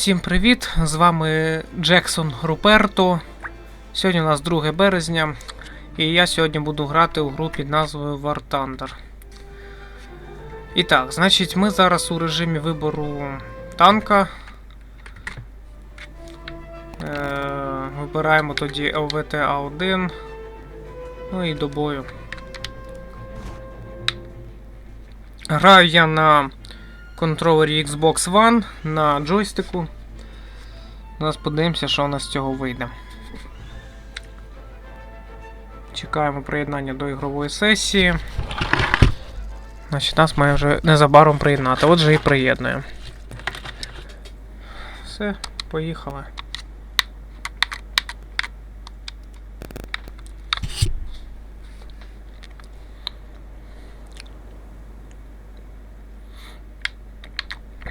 Всім привіт! З вами Джексон Руперто. Сьогодні у нас 2 березня, і я сьогодні буду грати у гру під назвою War Thunder. І так, значить, ми зараз у режимі вибору танка. Е, вибираємо тоді ЛВТ А1. Ну і до бою. Граю я на контролері Xbox One на джойстику. Зараз подивимося, що у нас з цього вийде. Чекаємо приєднання до ігрової сесії. Значить, нас має вже незабаром приєднати. Отже і приєднує. Все, поїхали.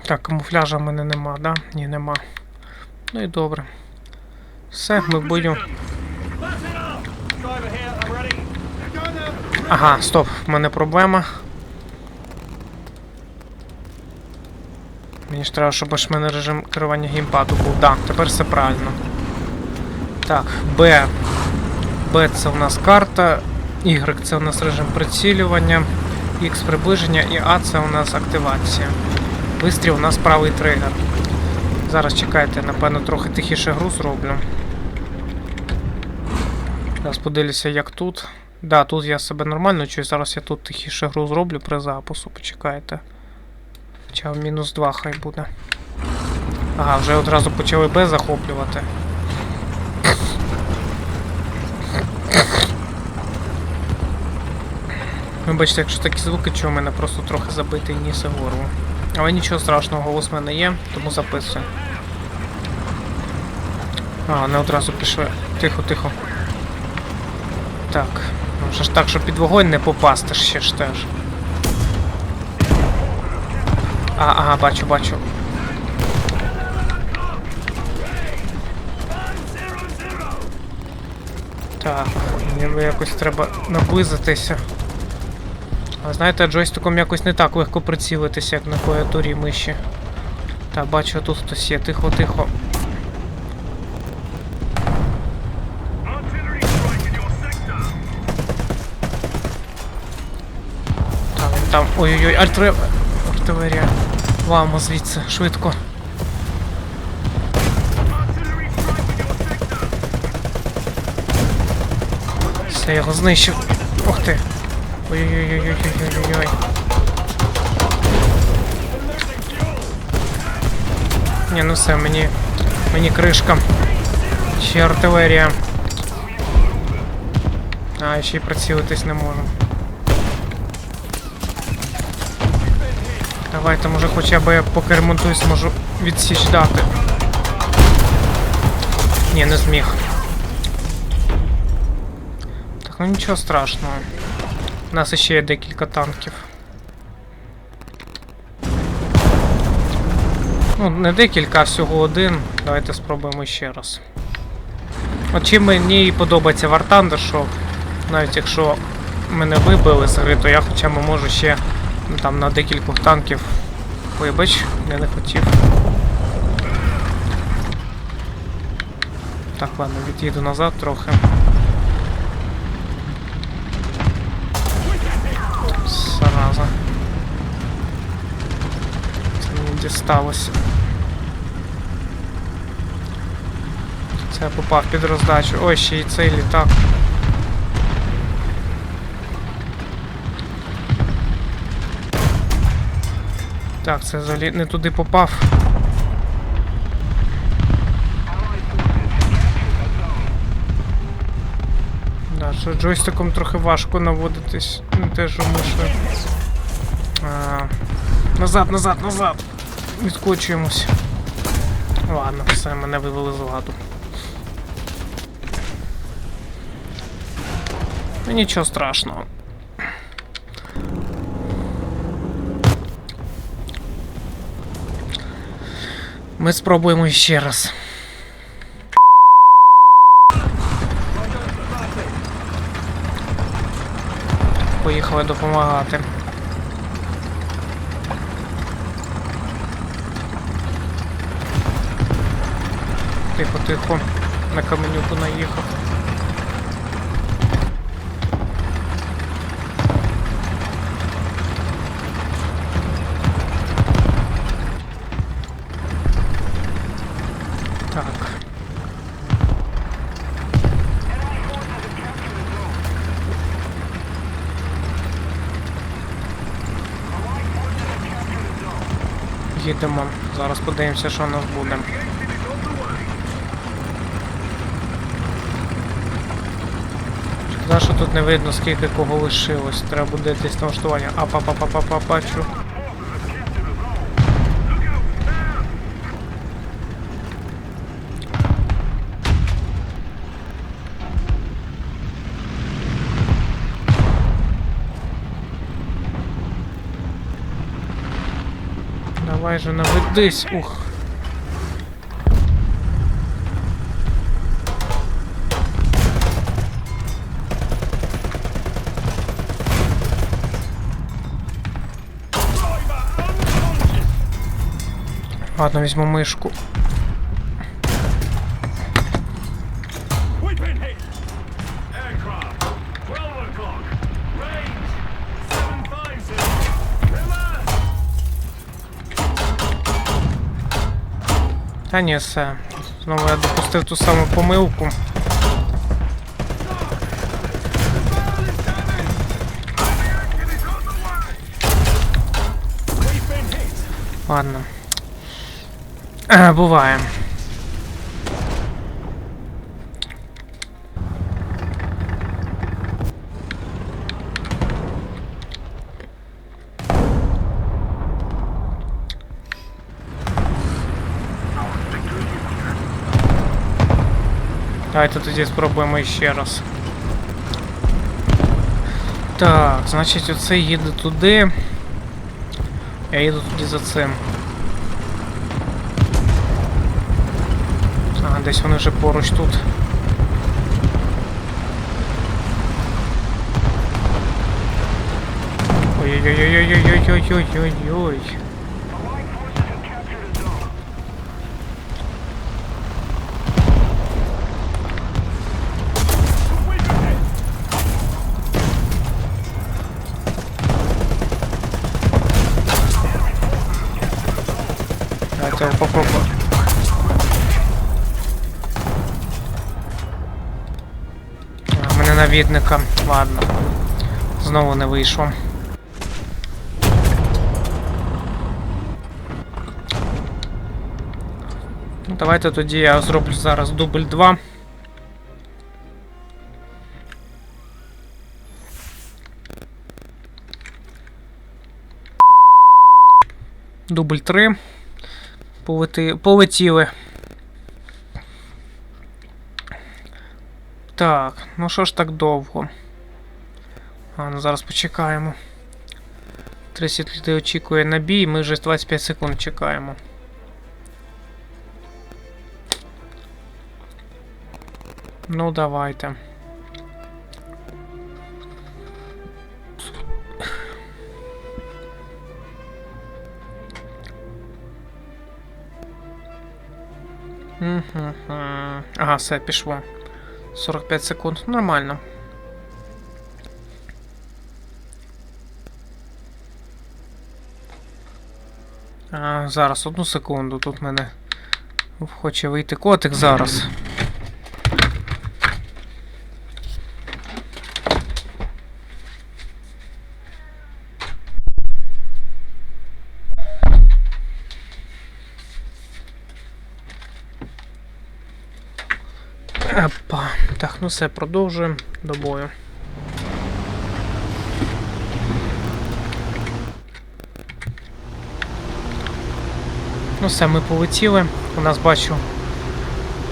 Так, камуфляжа в мене нема, да? Ні, нема. Ну і добре. Все, ми будемо. Ага, стоп, в мене проблема. Мені ж треба, щоб аж в мене режим керування геймпаду був. Да, тепер все правильно. Так, Б. Б це у нас карта. Y це у нас режим прицілювання. X приближення і А це у нас активація. Вистріл у нас правий тригер. Зараз чекайте, напевно, трохи тихіше гру зроблю. Зараз подивлюся, як тут. Да, тут я себе нормально чую, зараз я тут тихіше гру зроблю при запуску, почекайте. Хоча в мінус 2 хай буде. Ага, вже одразу почали Б захоплювати. Вибачте, якщо такі звуки, чого в мене просто трохи забитий ніс і горло. Але нічого страшного, голос в мене є, тому записую. А, не одразу пішли. Тихо, тихо. Так. Ну вже ж так, щоб під вогонь не попасти ще ж теж. А, ага, бачу, бачу. Так, мені якось треба наблизитися. А знаєте, джойстиком якось не так легко прицілитися, як на клавіатурі миші. Так, бачу, тут хтось є. Тихо, тихо. Там, там. Ой-ой-ой, артре... артилерія. Вамо звідси, швидко. Все, я його знищив. Ух ти. Ой-ой-ой-ой-ой-ой-ой. Ні, ну все, мені. Мені кришка. Ще артилерія. А, ще й прицілитись не можу. Давайте, може хоча б я поки ремонтуюсь, можу відсіч дати. Ні, не зміг. Так, ну нічого страшного. У нас ще є декілька танків. Ну, не декілька, а всього один. Давайте спробуємо ще раз. От чим мені подобається War Thunder, що навіть якщо мене вибили з гри, то я хоча б можу ще ну, там на декількох танків. Вибач, я не хотів. Так, ладно, від'їду назад трохи. Зараза. Мені дісталося. Це я попав під роздачу. Ой, ще й цей літак. Так, це взагалі не туди попав. Да, що джойстиком трохи важко наводитись, не те, що мишою. А, назад, назад, назад! Відкочуємось. Ладно, все, мене вивели з ладу. Ну нічого страшного. Ми спробуємо ще раз. Поїхали допомагати. Тихо, тихо. На каменюку наїхав. Так. Їдемо. Зараз подивимося, що у нас буде. Шкода, що тут не видно, скільки кого лишилось. Треба буде десь налаштування. А па па па па па бачу. Давай же наведись. Ух. Ладно, візьму мышку. Та ні, все. Знову я допустил ту самую помилку. Ладно. Е, Буває. Давайте тоді спробуємо ще раз. Так, значить оцей їде туди. Я їду тоді за цим. Ага, десь вони вже поруч тут. Ой-ой-ой-ой-ой-ой-ой-ой-ой. Навідника. Ладно. Знову не вийшло. Ну, Давайте тоді я зроблю зараз дубль 2. Дубль 3. Полети... Полетіли. Так, ну що ж так довго? А, ну зараз почекаємо. 30 людей очікує на бій, ми вже 25 секунд чекаємо. Ну, давайте. Ага, все, пішло. 45 секунд. Нормально. А, зараз, одну секунду. Тут мене хоче вийти котик зараз. Опа. Так, ну все, продовжуємо до бою. Ну все, ми полетіли. У нас бачу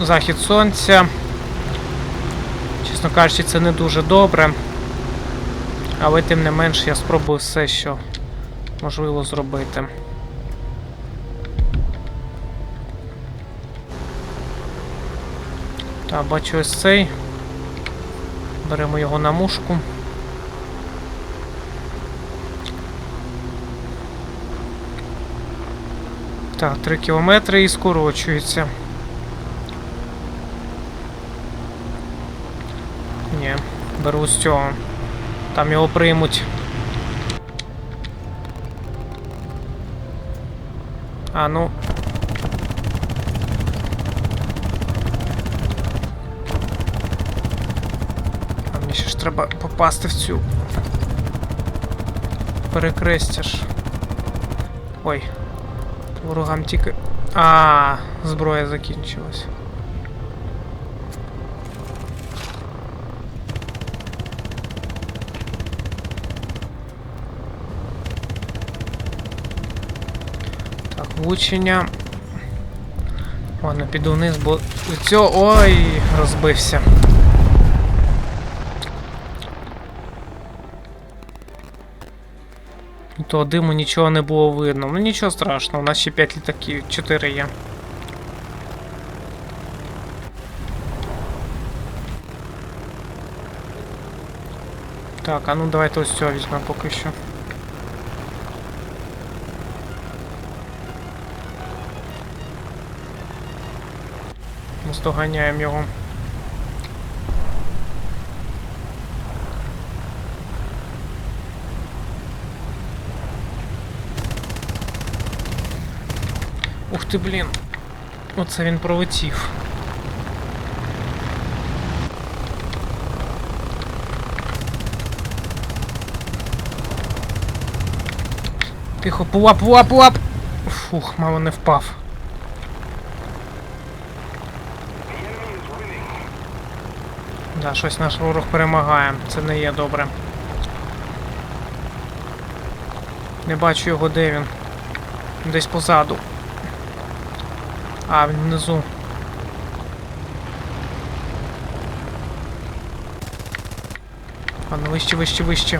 захід сонця. Чесно кажучи, це не дуже добре. Але тим не менш я спробую все, що можливо зробити. Так, бачу ось цей. Беремо його на мушку. Так, 3 кілометри і скорочується. Ні, беру з цього. Там його приймуть. А ну. Попасти в цю. Перекрестя ж. Ой. Ворогам тільки. А, зброя закінчилась. Так, влучення. Ладно, піду вниз, бо цього. Ой, розбився. Того диму нічого не було видно. Ну нічого страшного, у нас ще 5 літаків, 4 є. Так, а ну давайте ось цього візьмемо поки що. Наздоганяємо його. Ух ти, блін. Оце він пролетів. Тихо, пулап, пулап, пулап! Фух, мало не впав. Да, щось наш ворог перемагає. Це не є добре. Не бачу його, де він. Десь позаду. А, він внизу. Ну вище, вище, вище.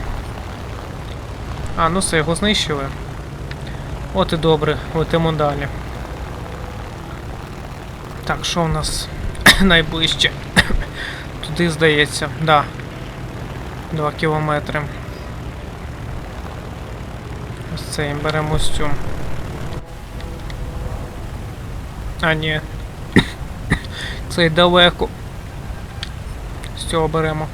А, ну все, його знищили. От і добре, летимо далі. Так, що у нас найближче? Туди здається, да. Два кілометри. Ось цей беремо ось цю. А, ні. Цей далеко. З цього беремо.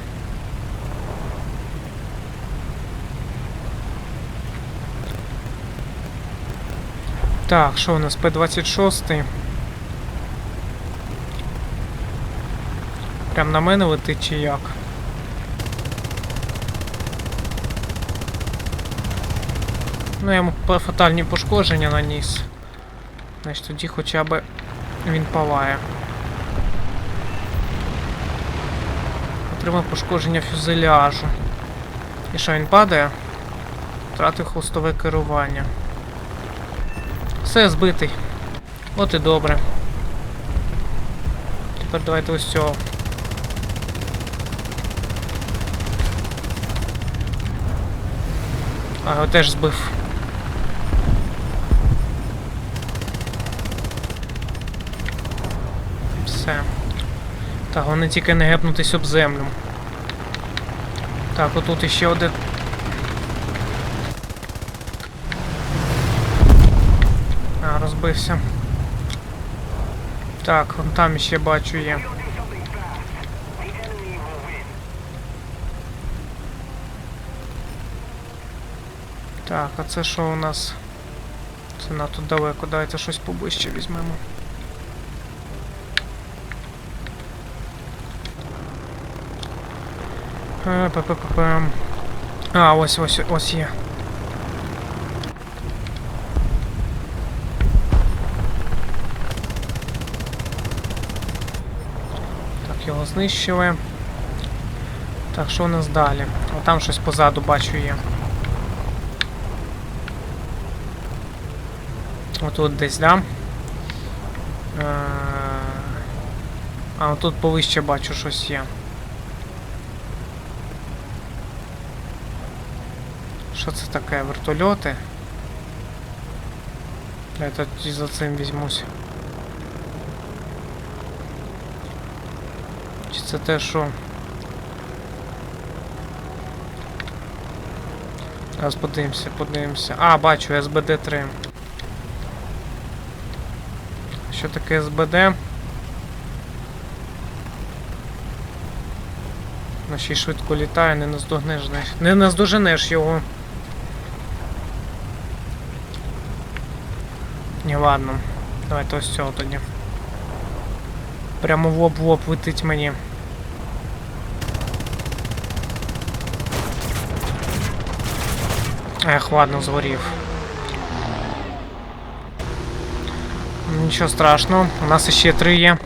Так, що у нас П-26? Прям на мене летить чи як? Ну, я йому фатальні пошкодження наніс. Значить тоді хоча б він палає. Отримав пошкодження фюзеляжу. І що він падає? Втратив хвостове керування. Все збитий. От і добре. Тепер давайте ось цього. А, його теж збив. Так, вони тільки не гепнутись об землю. Так, отут іще один. А, розбився. Так, вон там ще бачу є. Так, а це що у нас? Це надто далеко, давайте щось поближче візьмемо. Е, па-па-па-пам. А, ось ось ось є. Так, його знищили. Так, що у нас далі? О, там щось позаду бачу є. Отут десь, да? А, отут повище бачу щось є. Що це таке? Вертольоти? Я тоді за цим візьмусь. Чи це те, що? Зараз подивимося, подивимося. А, бачу, СБД-3. Що таке СБД? Ну ще й швидко літає, не наздогнеш. Не наздоженеш його. ладно. Давайте ось цього тоді. Прямо в лоб в лоб летить мені. Ех, ладно, згорів. Нічого страшного, у нас іще три є.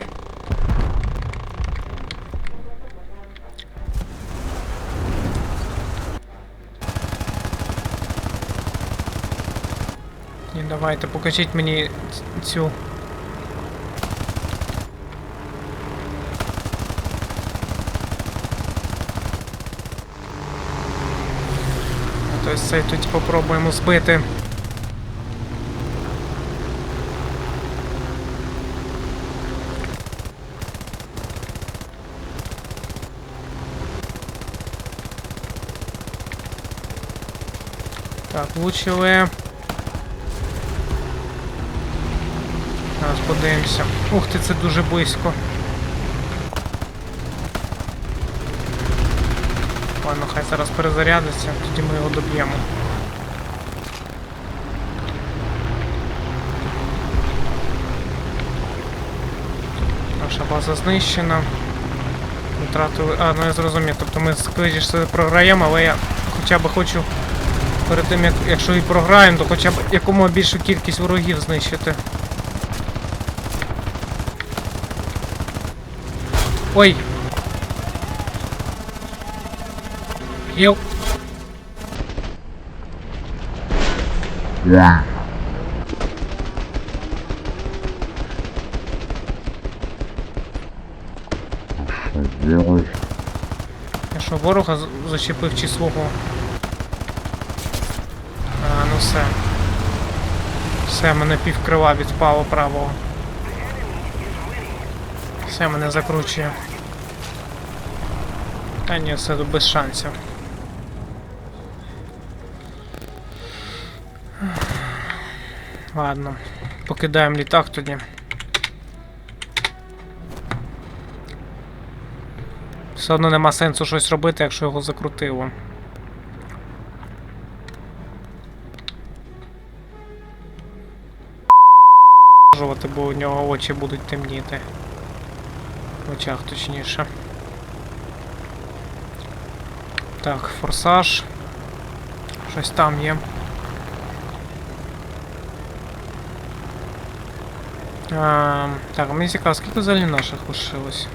І давайте покажіть мені ц- цю. Тобто цей тоді попробуємо збити. Так, влучили. Зараз подивимося. Ух ти, це дуже близько. Ладно, хай зараз перезарядиться, тоді ми його доб'ємо. Наша база знищена. Втратили. А, ну я зрозумів. Тобто ми скоріше програємо, але я хоча б хочу перед тим, як, якщо і програємо, то хоча б якомога більшу кількість ворогів знищити. Ой. Йоу. Делаешь. Я що, ворога зачепив чи свого? А, ну все. Все, мене півкрила відпало правого. Все, мене закручує. Та ні, все без шансів. Ладно, покидаємо літак тоді. Все одно нема сенсу щось робити, якщо його закрутило. Бо у нього очі будуть темніти. Очах точніше. Так, форсаж. Щось там є. А, так, мені цікаво, скільки взагалі наших лишилось?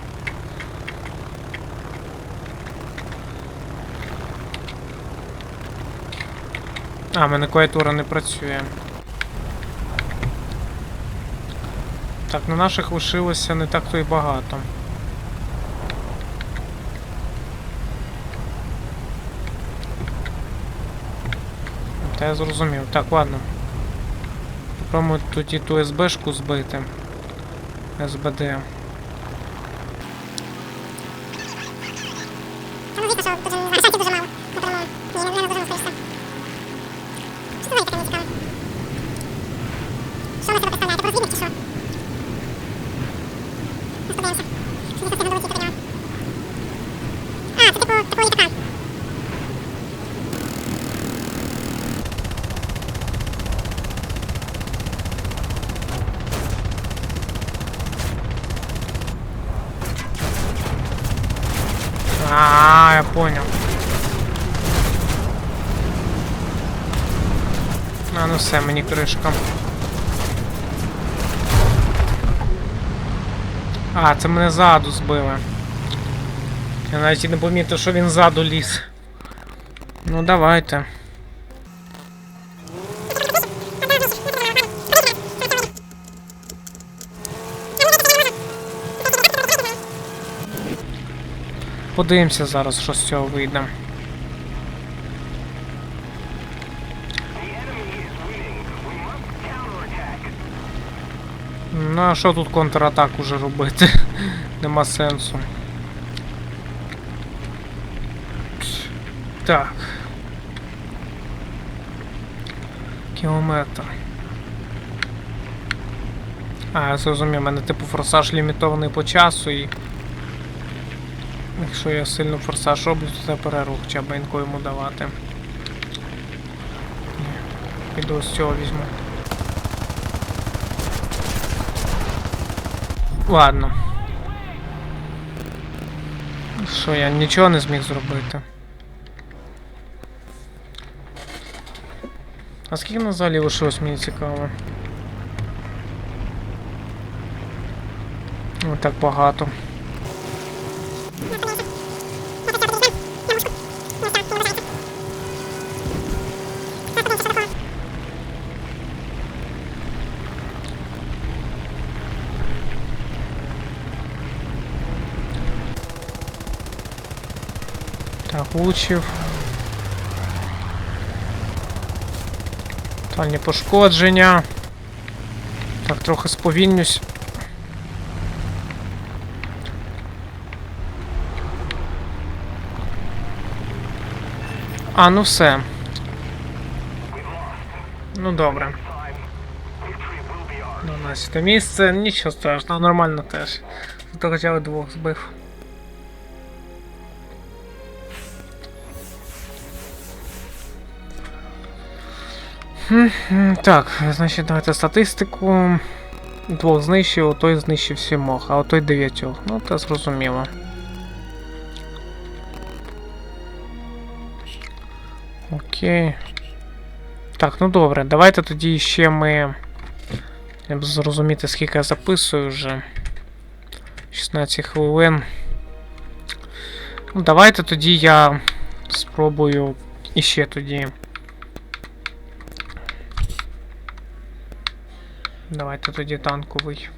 А, в мене клавіатура не працює. Так, на наших лишилося не так то й багато. Та я зрозумів. Так, ладно. Попробуємо тут і ту СБшку збити. СБД. Там звісно, що тут не знаю, шансів дуже мало. На перемогу. Ні, не, не дуже скоріше. Що це таке мені цікаво? Що ви себе представляєте? Розвідник чи що? Ось подивимося. Скільки це долетіти до нього. А, це типу такого літака. А, я понял. А, кришка. А, це мене ззаду збили. Я навіть не помітив, що він ззаду ліз. Ну давайте. Подивимося зараз, що з цього вийде. Ну а що тут контратак уже робити? Нема сенсу. Так. Кілометр. А, я зрозумів, у мене типу форсаж лімітований по часу і. Якщо я сильно форсаж роблю, то це перерву хоча б інку йому давати. Піду з цього візьму. Ладно. Що, я нічого не зміг зробити. А скільки на залі лишилось, мені цікаво. Ну, так багато. Так, влучив. Тотальні пошкодження. Так, трохи сповільнюсь. А, ну все. Ну добре. 12 місце, нічого страшного, нормально теж. Зато хоча б двох збив. Так, значить, давайте статистику. Двох знищив, той знищив сімох, а той дев'ятьох. Ну, це зрозуміло. Окей. Так, ну добре, давайте тоді ще ми. Щоб зрозуміти, скільки я записую вже. 16 хвилин. Ну, давайте тоді я спробую іще тоді. Давайте тоді танковий.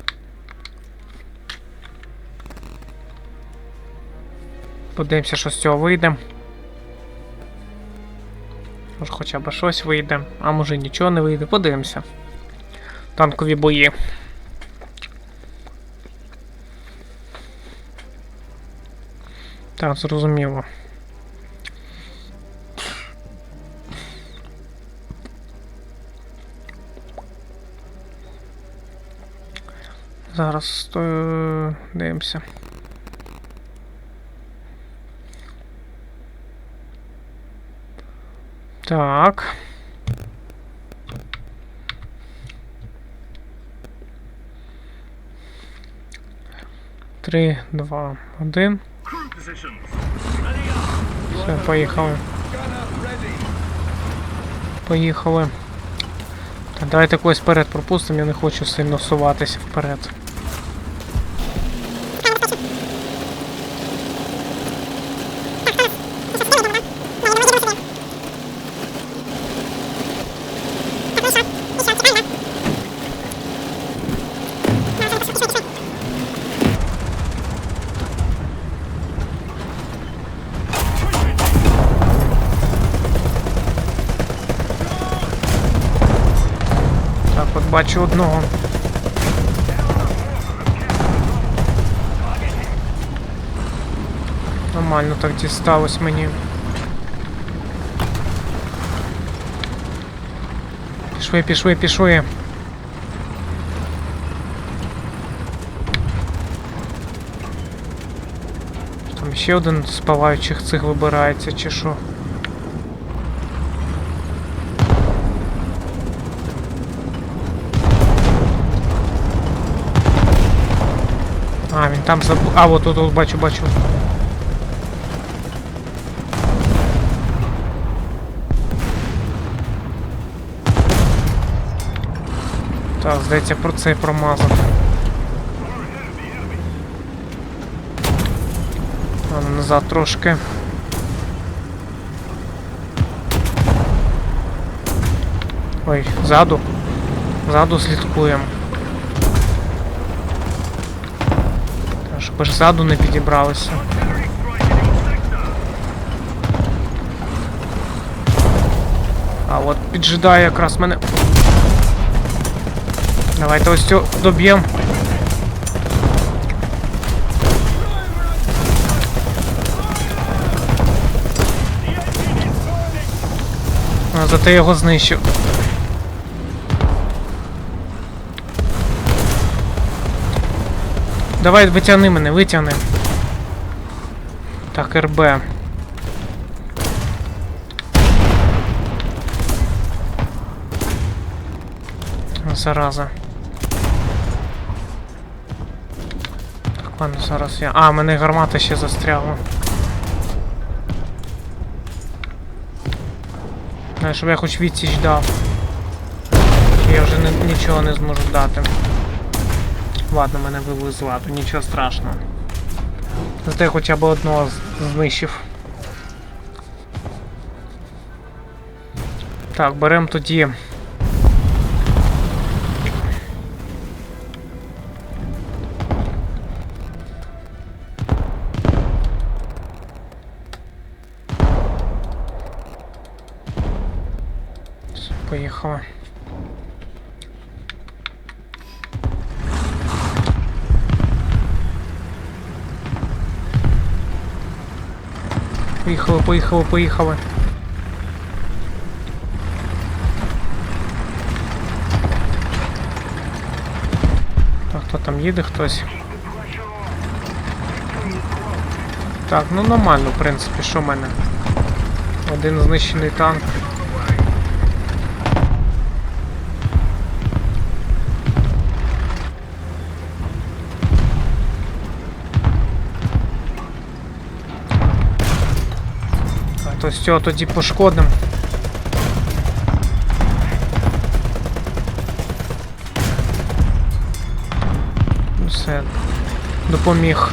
Подивимося, що з цього вийде. Може хоча б щось вийде, а може нічого не вийде. Подивимося. Танкові бої. Так, зрозуміло. Зараз стою. Дивимося. Так. Три, два, один. Все, поїхали. Поїхали. Так, давайте когось вперед пропустимо, я не хочу сильно суватися вперед. бачу одного. Нормально так дісталось мені. Пішли, пішли, пішли. Там ще один з палаючих цих вибирається, чи що? А, він там забув. А, от тут, от, бачу, бачу. Так, здається, про це промазав. Ладно, назад трошки. Ой, ззаду. Ззаду слідкуємо. Щоб аж ззаду не підібралися. А от піджидає якраз мене. Давайте ось цю доб'ємо. Зате його знищив. Давай витягни мене, витягни. Так, РБ. Зараза. Так, ладно, зараз я. А, мене гармата ще застрягла. Щоб я хоч відсіч дав. Я вже нічого не зможу дати. Ладно, мене вивели з ладу, нічого страшного. Зате хоча б одного знищив. Так, беремо тоді. Поїхали. Поїхали, поїхали, поїхали. А хто там їде хтось? Так, ну нормально, в принципі, що в мене? Один знищений танк. То з цього тоді пошкодим. Ну, Все. Допоміг.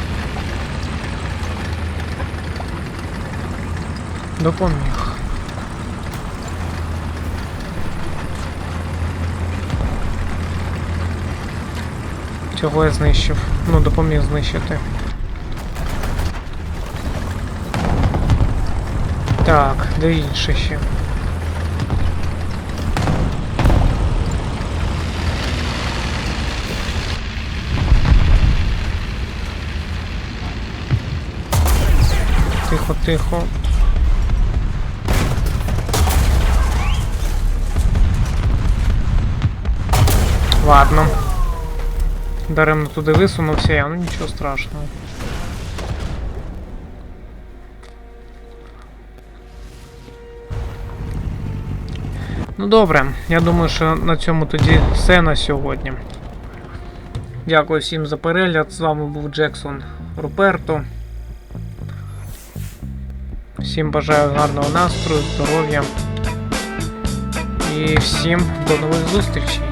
Допоміг. Цього я знищив. Ну, допоміг знищити. Де інші ще? Тихо, тихо. Ладно. Даремно туди висунувся я, ну нічого страшного. Ну добре, я думаю, що на цьому тоді все на сьогодні. Дякую всім за перегляд. З вами був Джексон Руперто. Всім бажаю гарного настрою, здоров'я. І всім до нових зустрічей.